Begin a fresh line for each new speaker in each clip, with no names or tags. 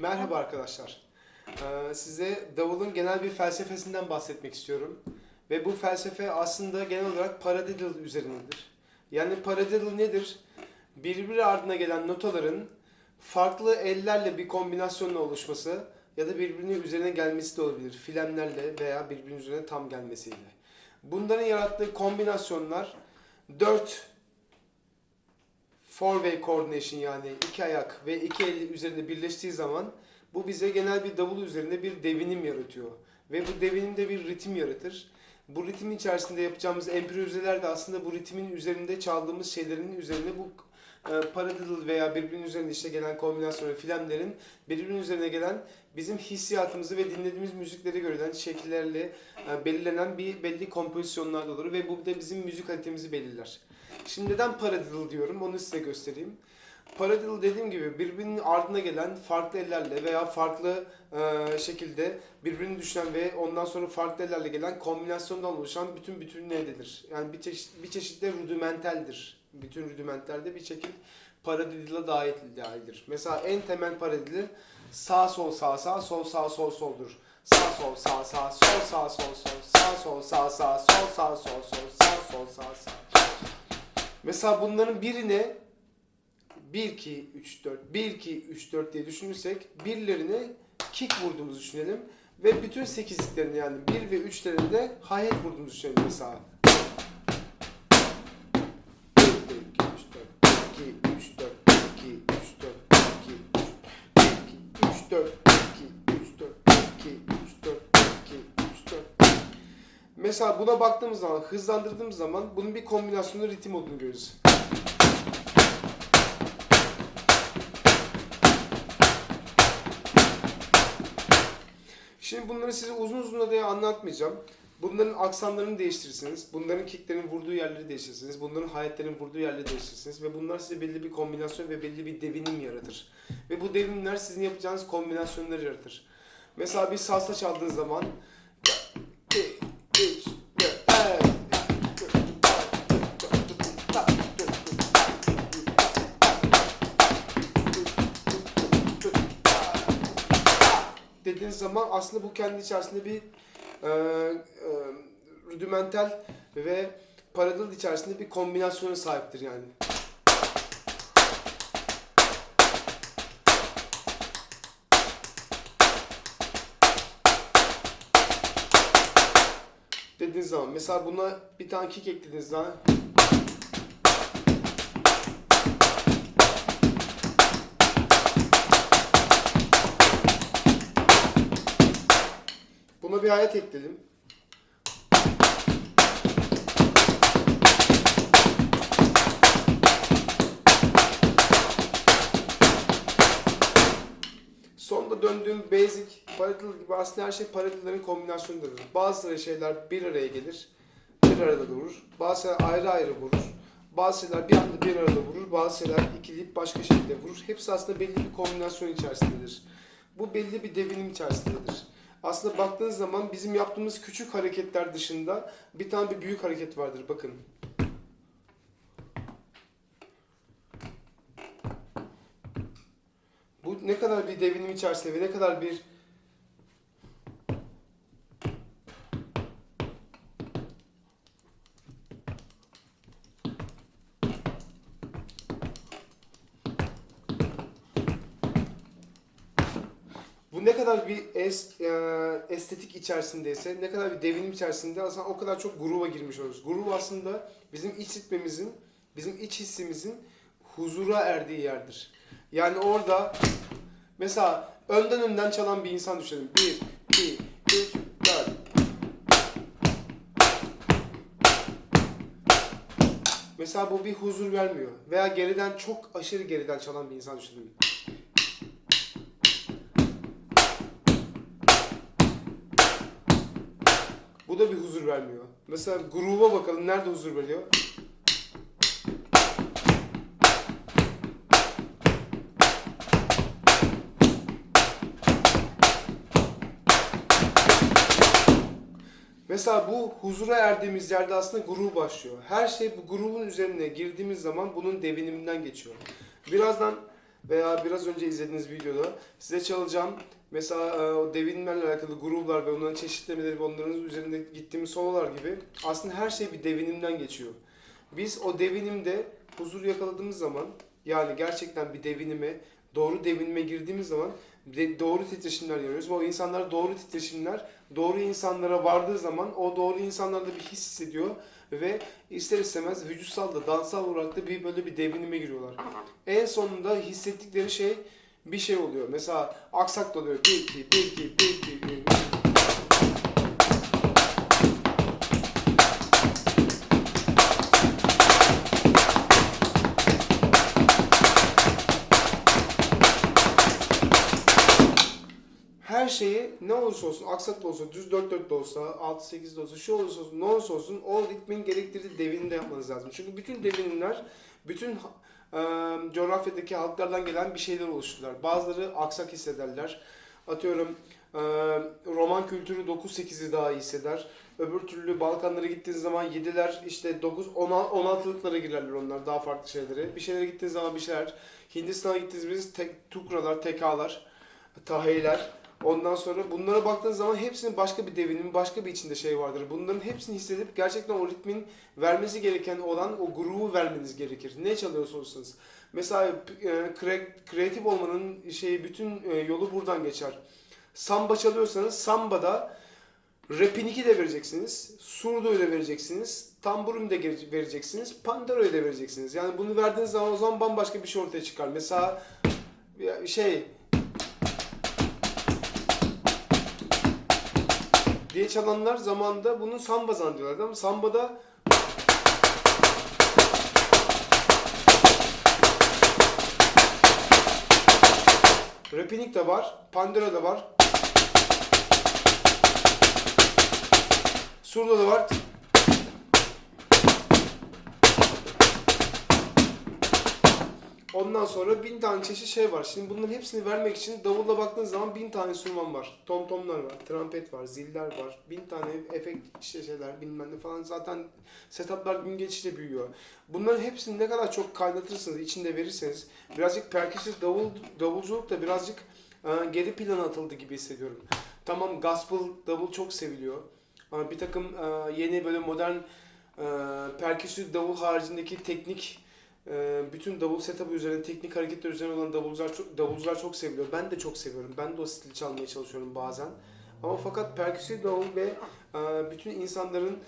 Merhaba arkadaşlar. Ee, size davulun genel bir felsefesinden bahsetmek istiyorum. Ve bu felsefe aslında genel olarak paradiddle üzerindedir. Yani paradiddle nedir? Birbiri ardına gelen notaların farklı ellerle bir kombinasyonla oluşması ya da birbirinin üzerine gelmesi de olabilir. Filemlerle veya birbirinin üzerine tam gelmesiyle. Bunların yarattığı kombinasyonlar 4 four way coordination yani iki ayak ve iki el üzerinde birleştiği zaman bu bize genel bir davul üzerinde bir devinim yaratıyor. Ve bu devinimde bir ritim yaratır. Bu ritmin içerisinde yapacağımız empriyozeler de aslında bu ritmin üzerinde çaldığımız şeylerin üzerine bu e, paradiddle veya birbirinin üzerinde işte gelen kombinasyon ve filemlerin birbirinin üzerine gelen bizim hissiyatımızı ve dinlediğimiz müziklere göre şekillerle e, belirlenen bir belli kompozisyonlar olur ve bu da bizim müzik kalitemizi belirler. Şimdi neden paradiddle diyorum onu size göstereyim. Paradiddle dediğim gibi birbirinin ardına gelen farklı ellerle veya farklı e, şekilde birbirini düşen ve ondan sonra farklı ellerle gelen kombinasyondan oluşan bütün bütünün eldedir. Yani bir çeşit bir çeşit de rudimentaldir. Bütün rudimentlerde bir şekil paradiddle'a dahil dahildir. Mesela en temel paradiddle sağ sol sağ sağ sol sağ sol soldur. Sağ sol sağ sağ sol sağ sol sol sağ sol sağ sağ sol sağ sol sol sağ sol sağ sağ. Mesela bunların birine 1 2 3 4 1 2 3 4 diye düşünürsek birilerine kick vurduğumuzu düşünelim ve bütün sekizliklerini yani 1 ve 3'lerinde hi-hat vurduğumuzu düşünelim mesela. 1 2 3 4 2 3 4 2 3 4 2 3 4 Mesela buna baktığımız zaman, hızlandırdığımız zaman bunun bir kombinasyonu ritim olduğunu görürüz. Şimdi bunları size uzun uzun da anlatmayacağım. Bunların aksanlarını değiştirirsiniz. Bunların kicklerin vurduğu yerleri değiştirirsiniz. Bunların hayatlerin vurduğu yerleri değiştirirsiniz. Ve bunlar size belli bir kombinasyon ve belli bir devinim yaratır. Ve bu devinimler sizin yapacağınız kombinasyonları yaratır. Mesela bir salsa çaldığınız zaman dediğiniz zaman aslında bu kendi içerisinde bir e, e, rudimental ve paradiddle içerisinde bir kombinasyona sahiptir yani. dediğiniz zaman mesela buna bir tane kick eklediğiniz zaman bir hayat ekledim. Sonda döndüğüm basic paradiddle gibi aslında her şey paradiddle'ların kombinasyonudur. Bazı şeyler bir araya gelir, bir arada durur. Bazı şeyler ayrı ayrı vurur. Bazı şeyler bir anda bir arada vurur. Bazı şeyler ikileyip başka şekilde vurur. Hepsi aslında belli bir kombinasyon içerisindedir. Bu belli bir devinim içerisindedir. Aslında baktığınız zaman bizim yaptığımız küçük hareketler dışında bir tane bir büyük hareket vardır. Bakın. Bu ne kadar bir devinim içerisinde ve ne kadar bir ne kadar bir es, e, estetik içerisindeyse, ne kadar bir devinim içerisinde aslında o kadar çok gruba girmiş oluruz. Grup aslında bizim iç ritmimizin, bizim iç hissimizin huzura erdiği yerdir. Yani orada mesela önden önden çalan bir insan düşünelim. 1, 2, 3, 4. Mesela bu bir huzur vermiyor. Veya geriden çok aşırı geriden çalan bir insan düşünelim. Bu da bir huzur vermiyor. Mesela gruba bakalım nerede huzur veriyor? Mesela bu huzura erdiğimiz yerde aslında grubu başlıyor. Her şey bu grubun üzerine girdiğimiz zaman bunun deviniminden geçiyor. Birazdan veya biraz önce izlediğiniz videoda size çalacağım mesela e, o devinimlerle alakalı gruplar ve onların çeşitlemeleri ve onların üzerinde gittiğimiz sololar gibi aslında her şey bir devinimden geçiyor. Biz o devinimde huzur yakaladığımız zaman yani gerçekten bir devinime, doğru devinime girdiğimiz zaman doğru titreşimler görüyoruz. O insanlar doğru titreşimler, doğru insanlara vardığı zaman o doğru insanlarda bir his hissediyor ve ister istemez vücutsal da dansal olarak da bir böyle bir devinime giriyorlar. En sonunda hissettikleri şey bir şey oluyor. Mesela aksak oluyor. 1 2 1 2 1 2 1 2 şeyi ne olursa olsun, aksak da olsa, düz 4 4 de olsa, 6 8 de olsa, şu olursa olsun, ne olursa olsun o ritmin gerektirdiği devinimde yapmanız lazım. Çünkü bütün devinimler, bütün e, coğrafyadaki halklardan gelen bir şeyler oluştururlar. Bazıları aksak hissederler. Atıyorum e, roman kültürü 9-8'i daha iyi hisseder. Öbür türlü Balkanlara gittiğiniz zaman 7'ler işte 9 16'lıklara girerler onlar daha farklı şeylere. Bir şeylere gittiğiniz zaman bir şeyler. Hindistan'a gittiğiniz tek, tukralar, tekalar, taheyler. Ondan sonra bunlara baktığınız zaman hepsinin başka bir devinimi, başka bir içinde şey vardır. Bunların hepsini hissedip gerçekten o ritmin vermesi gereken olan o grubu vermeniz gerekir. Ne çalıyorsa olsanız. Mesela e, kre- kreatif olmanın şeyi bütün e, yolu buradan geçer. Samba çalıyorsanız sambada rapiniki de vereceksiniz, surdoyu da vereceksiniz, tamburum da vereceksiniz, panderoyu da vereceksiniz. Yani bunu verdiğiniz zaman o zaman bambaşka bir şey ortaya çıkar. Mesela şey diye çalanlar zamanında bunu samba zannediyorlardı ama sambada Rapinik de var, Pandora da var. Surdo da var. Ondan sonra bin tane çeşit şey var. Şimdi bunların hepsini vermek için davulla baktığınız zaman bin tane enstrüman var. Tom tomlar var, trompet var, ziller var. Bin tane efekt işte şeyler bilmem ne falan. Zaten setuplar gün geçişle büyüyor. Bunların hepsini ne kadar çok kaynatırsınız, içinde verirseniz birazcık perküsif davul, davulculuk da birazcık e, geri plana atıldı gibi hissediyorum. Tamam gospel davul çok seviliyor. Ama bir takım e, yeni böyle modern e, perküsif davul haricindeki teknik bütün davul setup'ı üzerine, teknik hareketler üzerine olan davulcular çok, davulcular çok seviliyor. Ben de çok seviyorum. Ben de o stili çalmaya çalışıyorum bazen. Ama fakat perküsif davul ve e, bütün insanların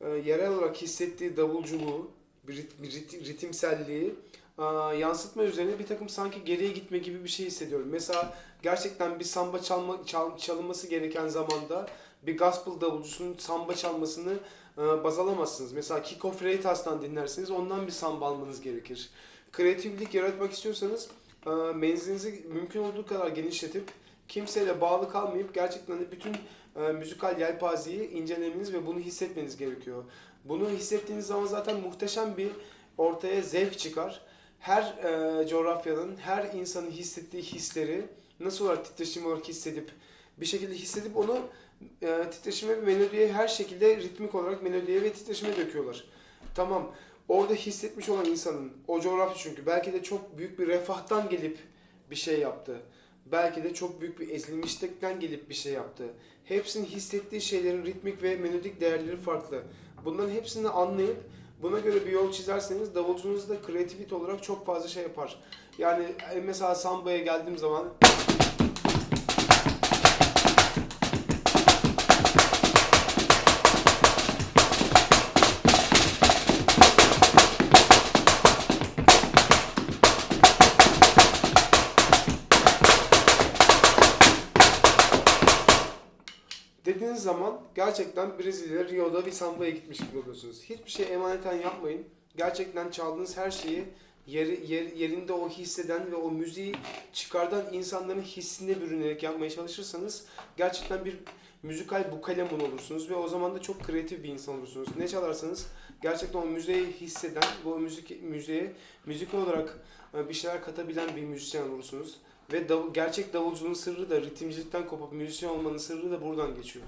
e, yerel olarak hissettiği davulculuğu, rit- rit- ritimselliği e, yansıtma üzerine bir takım sanki geriye gitme gibi bir şey hissediyorum. Mesela gerçekten bir samba çalma, çal- çalınması gereken zamanda bir gospel davulcusunun samba çalmasını e, baz alamazsınız. Mesela Kiko Freitas'tan dinlersiniz, ondan bir samba almanız gerekir. Kreatiflik yaratmak istiyorsanız e, menzilinizi mümkün olduğu kadar genişletip kimseyle bağlı kalmayıp gerçekten de bütün e, müzikal yelpazeyi incelemeniz ve bunu hissetmeniz gerekiyor. Bunu hissettiğiniz zaman zaten muhteşem bir ortaya zevk çıkar. Her e, coğrafyanın, her insanın hissettiği hisleri nasıl olarak titreşim olarak hissedip bir şekilde hissedip onu e, titreşime ve melodiye her şekilde ritmik olarak melodiye ve titreşime döküyorlar. Tamam. Orada hissetmiş olan insanın, o coğrafya çünkü belki de çok büyük bir refahtan gelip bir şey yaptı. Belki de çok büyük bir ezilmişlikten gelip bir şey yaptı. Hepsinin hissettiği şeylerin ritmik ve melodik değerleri farklı. Bunların hepsini anlayıp buna göre bir yol çizerseniz davulcunuz da kreativite olarak çok fazla şey yapar. Yani e, mesela sambaya geldiğim zaman gerçekten Brezilya, Rio'da bir sambaya gitmiş gibi oluyorsunuz. Hiçbir şey emaneten yapmayın. Gerçekten çaldığınız her şeyi yeri, yer- yerinde o hisseden ve o müziği çıkardan insanların hissine bürünerek yapmaya çalışırsanız gerçekten bir müzikal bukalemun olursunuz ve o zaman da çok kreatif bir insan olursunuz. Ne çalarsanız gerçekten o müziği hisseden o müzik müziğe müzik olarak e, bir şeyler katabilen bir müzisyen olursunuz. Ve dav- gerçek davulcunun sırrı da ritimcilikten kopup müzisyen olmanın sırrı da buradan geçiyor.